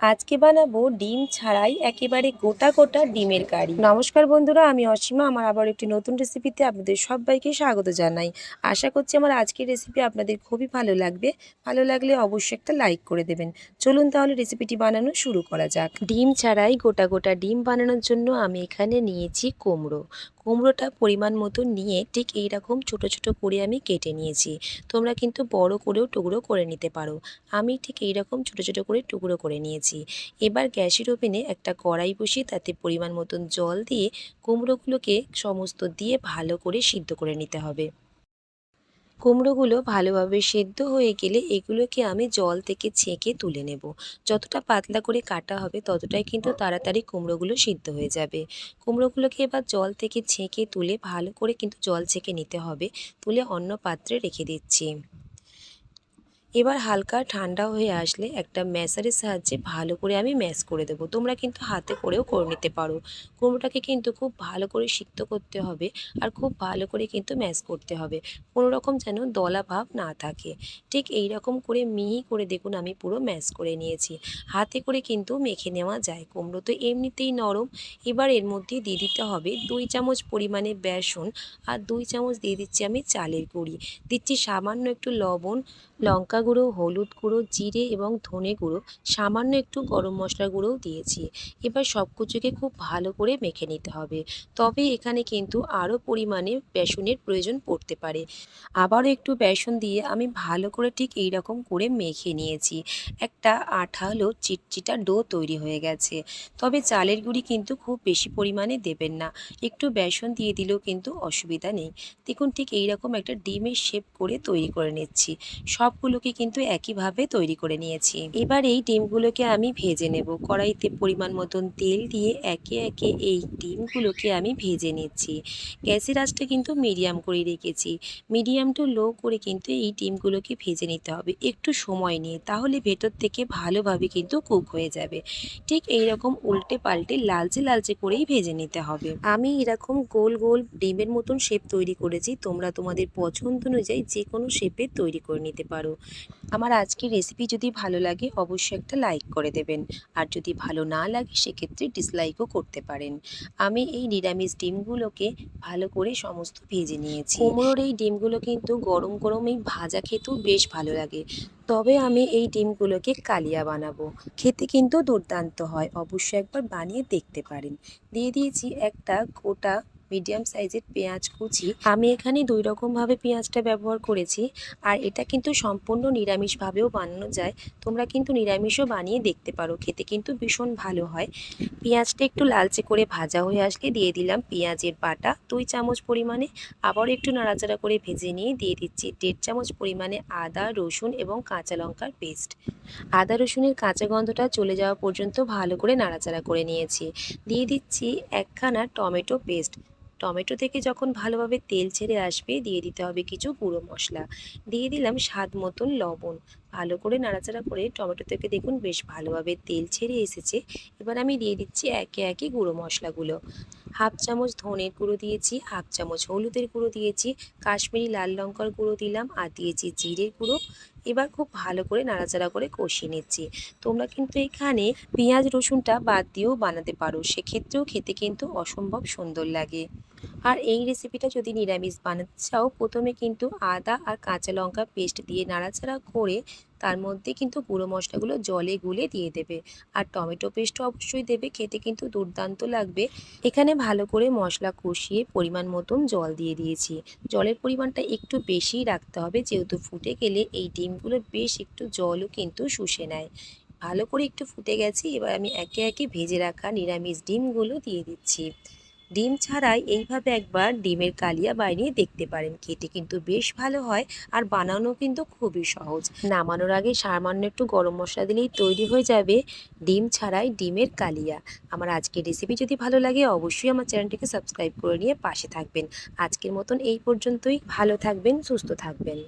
আজকে বানাবো ডিম ছাড়াই একেবারে গোটা গোটা ডিমের কারি। নমস্কার বন্ধুরা, আমি অসীমা। আমার আবার একটি নতুন রেসিপিতে আপনাদের সবাইকে স্বাগত জানাই। আশা করছি আমার আজকের রেসিপি আপনাদের খুবই ভালো লাগবে। ভালো লাগলে অবশ্যই একটা লাইক করে দেবেন। চলুন তাহলে রেসিপিটি বানানো শুরু করা যাক। ডিম ছাড়াই গোটা গোটা ডিম বানানোর জন্য আমি এখানে নিয়েছি কুমড়ো। কুমড়োটা পরিমাণ মতো নিয়ে ঠিক এইরকম ছোটো ছোটো করে আমি কেটে নিয়েছি। তোমরা কিন্তু বড় করেও টুকরো করে নিতে পারো। আমি ঠিক এইরকম ছোটো ছোটো করে টুকরো করে নিয়েছি। এবার গ্যাসের ওভেনে একটা কড়াই বসিয়ে তাতে পরিমাণ মতন জল দিয়ে কুমড়োগুলোকে সমস্ত দিয়ে ভালো করে সিদ্ধ করে নিতে হবে। কুমড়োগুলো ভালোভাবে সেদ্ধ হয়ে গেলে এগুলোকে আমি জল থেকে ছেঁকে তুলে নেব। যতটা পাতলা করে কাটা হবে ততটাই কিন্তু তাড়াতাড়ি কুমড়োগুলো সিদ্ধ হয়ে যাবে। কুমড়োগুলোকে এবার জল থেকে ছেঁকে তুলে ভালো করে কিন্তু জল ছেঁকে নিতে হবে। তুলে অন্য পাত্রে রেখে দিচ্ছি। এবার হালকা ঠান্ডা হয়ে আসলে একটা ম্যাশারের সাহায্যে ভালো করে আমি ম্যাশ করে দেবো। তোমরা কিন্তু হাতে করেও করে নিতে পারো। কুমড়োটাকে কিন্তু খুব ভালো করে সিক্ত করতে হবে আর খুব ভালো করে কিন্তু ম্যাশ করতে হবে। কোনো রকম যেন দলা ভাব না থাকে। ঠিক এই রকম করে মিহি করে দেখুন আমি পুরো ম্যাশ করে নিয়েছি। হাতে করে কিন্তু মেখে নেওয়া যায়। কুমড়ো তো এমনিতেই নরম। এবার এর মধ্যে দিয়ে দিতে হবে দুই চামচ পরিমাণে বেসন আর দুই চামচ দিয়ে দিচ্ছি আমি চালের গুঁড়ি। দিচ্ছি সামান্য একটু লবণ, লঙ্কা গুঁড়ো, হলুদ গুঁড়ো, জিরে এবং ধনে গুঁড়ো, সামান্য একটু গরম মশলা গুঁড়োও দিয়েছি। এবার সব কিছুকে খুব ভালো করে মেখে নিতে হবে। তবে এখানে কিন্তু আরও পরিমাণে বেসনের প্রয়োজন পড়তে পারে। আবারও একটু বেসন দিয়ে আমি ভালো করে ঠিক এই রকম করে মেখে নিয়েছি। একটা আঠালো চিটচিটা ডো তৈরি হয়ে গেছে। তবে চালের গুঁড়ি কিন্তু খুব বেশি পরিমাণে দেবেন না। একটু বেসন দিয়ে দিলেও কিন্তু অসুবিধা নেই। দেখুন ঠিক এই রকম একটা ডিমের শেপ করে তৈরি করে নিচ্ছি। সবগুলোকে কিন্তু একইভাবে তৈরি করে নিয়েছি। এবার এই ডিমগুলোকে আমি ভেজে নেব। কড়াইতে পরিমাণ মতন তেল দিয়ে একে একে এই ডিমগুলোকে আমি ভেজে নিচ্ছি। গ্যাসের আঁচটা কিন্তু মিডিয়াম করে রেখেছি। মিডিয়াম টু লো করে কিন্তু এই ডিমগুলোকে ভেজে নিতে হবে। একটু সময় নিয়ে, তাহলে ভেতর থেকে ভালোভাবে কিন্তু কুক হয়ে যাবে। ঠিক এই রকম উল্টে পাল্টে লালচে লালচে করেই ভেজে নিতে হবে। আমি এরকম গোল গোল ডিমের মতন শেপ তৈরি করেছি। তোমরা তোমাদের পছন্দ অনুযায়ী যে কোনো শেপের তৈরি করে নিতে পারো। আমার আজকের রেসিপি যদি ভালো লাগে, অবশ্যই একটা লাইক করে দেবেন। আর যদি ভালো না লাগে, সেক্ষেত্রে ডিসলাইকও করতে পারেন। আমি এই নিরামিষ ডিমগুলোকে ভালো করে সমস্ত ভেজে নিয়েছি। কুমড়োর এই ডিমগুলো কিন্তু গরম গরমেই ভাজা খেতেও বেশ ভালো লাগে। তবে আমি এই ডিমগুলোকে কালিয়া বানাবো। খেতে কিন্তু দুর্দান্ত হয়। অবশ্যই একবার বানিয়ে দেখতে পারেন। দিয়ে দিয়েছি একটা গোটা মিডিয়াম সাইজের পেঁয়াজ কুচি। আমি এখানে দুই রকমভাবে পেঁয়াজটা ব্যবহার করেছি। আর এটা কিন্তু সম্পূর্ণ নিরামিষভাবেও বানানো যায়। তোমরা কিন্তু নিরামিষও বানিয়ে দেখতে পারো, খেতে কিন্তু ভীষণ ভালো হয়। পেঁয়াজটা একটু লালচে করে ভাজা হয়ে আসলে দিয়ে দিলাম পেঁয়াজের বাটা। দুই চামচ পরিমাণে আবার একটু নাড়াচাড়া করে ভেজে নিয়ে দিয়ে দিচ্ছি দেড় চামচ পরিমাণে আদা, রসুন এবং কাঁচা লঙ্কার পেস্ট। আদা, রসুনের কাঁচা গন্ধটা চলে যাওয়া পর্যন্ত ভালো করে নাড়াচাড়া করে নিয়েছি। দিয়ে দিচ্ছি একখানা টমেটো পেস্ট। টমেটো থেকে যখন ভালোভাবে তেল ছেড়ে আসবে, দিয়ে দিতে হবে কিছু গুঁড়ো মশলা। দিয়ে দিলাম স্বাদ মতন লবণ। ভালো করে নাড়াচাড়া করে টমেটো থেকে দেখুন বেশ ভালোভাবে তেল ছেড়ে এসেছে। এবার আমি দিয়ে দিচ্ছি একে একে গুঁড়ো মশলাগুলো। হাফ চামচ ধনের গুঁড়ো দিয়েছি, হাফ চামচ হলুদের গুঁড়ো দিয়েছি, কাশ্মীরি লাল লঙ্কার গুঁড়ো দিলাম আর দিয়েছি জিরের গুঁড়ো। এবার খুব ভালো করে নাড়াচাড়া করে কষিয়ে নিচ্ছি। তোমরা কিন্তু এখানে পেঁয়াজ রসুনটা বাদ দিয়েও বানাতে পারো। সেক্ষেত্রেও খেতে কিন্তু অসম্ভব সুন্দর লাগে। আর এই রেসিপিটা যদি নিরামিষ বানাতে চাও, প্রথমে কিন্তু আদা আর কাঁচা লঙ্কা পেস্ট দিয়ে নাড়াচাড়া করে তার মধ্যে কিন্তু গুঁড়ো মশলাগুলো জলে গুলে দিয়ে দেবে। আর টমেটো পেস্টও অবশ্যই দেবে, খেতে কিন্তু দুর্দান্ত লাগবে। এখানে ভালো করে মশলা কষিয়ে পরিমাণ মতন জল দিয়ে দিয়েছি। জলের পরিমাণটা একটু বেশিই রাখতে হবে, যেহেতু ফুটে গেলে এই ডিমগুলো বেশ একটু জলও কিন্তু শুষে নেয়। ভালো করে একটু ফুটে গেছে, এবার আমি একে একে ভেজে রাখা নিরামিষ ডিমগুলো দিয়ে দিচ্ছি। ডিম ছাড়াই এইভাবে একবার ডিমের কালিয়া বানিয়ে দেখতে পারেন। খেতে কিন্তু বেশ ভালো হয় আর বানানো কিন্তু খুবই সহজ। নামানোর আগে সামান্য একটু গরম মশলা দিলেই তৈরি হয়ে যাবে ডিম ছাড়াই ডিমের কালিয়া। আমার আজকের রেসিপি যদি ভালো লাগে অবশ্যই আমার চ্যানেলটিকে সাবস্ক্রাইব করে নিয়ে পাশে থাকবেন। আজকের মতন এই পর্যন্তই। ভালো থাকবেন, সুস্থ থাকবেন।